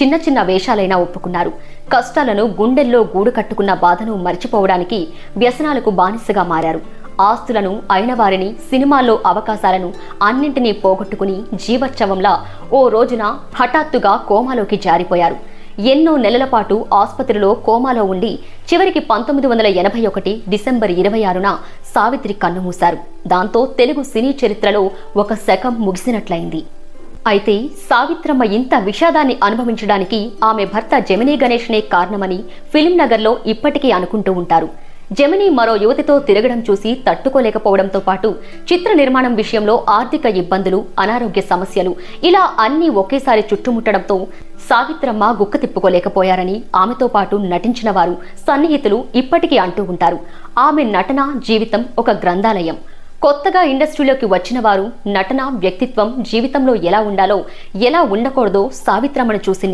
చిన్న చిన్న వేషాలైనా ఒప్పుకున్నారు. కష్టాలను గుండెల్లో గూడు కట్టుకున్న బాధను మర్చిపోవడానికి వ్యసనాలకు బానిసగా మారారు. ఆస్తులను అయిన వారిని సినిమాల్లో అవకాశాలను అన్నింటినీ పోగొట్టుకుని జీవోత్సవంలా ఓ రోజున హఠాత్తుగా కోమాలోకి జారిపోయారు. ఎన్నో నెలల పాటు ఆసుపత్రిలో కోమాలో ఉండి చివరికి పంతొమ్మిది వందల ఎనభై ఒకటి డిసెంబర్ ఇరవై ఆరున సావిత్రి కన్నుమూశారు దాంతో తెలుగు సినీ చరిత్రలో ఒక శకం ముగిసినట్లయింది. అయితే సావిత్రమ్మ ఇంత విషాదాన్ని అనుభవించడానికి ఆమె భర్త జమినీ గణేష్నే కారణమని ఫిల్మ్ నగర్లో ఇప్పటికీ అనుకుంటూ ఉంటారు. జమిని మరో యువతితో తిరగడం చూసి తట్టుకోలేకపోవడంతో పాటు చిత్ర నిర్మాణం విషయంలో ఆర్థిక ఇబ్బందులు అనారోగ్య సమస్యలు ఇలా అన్నీ ఒకేసారి చుట్టుముట్టడంతో సావిత్రమ్మ గుక్క తిప్పుకోలేకపోయారని ఆమెతో పాటు నటించిన వారు సన్నిహితులు ఇప్పటికీ అంటూ ఉంటారు. ఆమె నటన జీవితం ఒక గ్రంథాలయం. కొత్తగా ఇండస్ట్రీలోకి వచ్చిన వారు నటన వ్యక్తిత్వం జీవితంలో ఎలా ఉండాలో ఎలా ఉండకూడదో సావిత్రమ్మను చూసి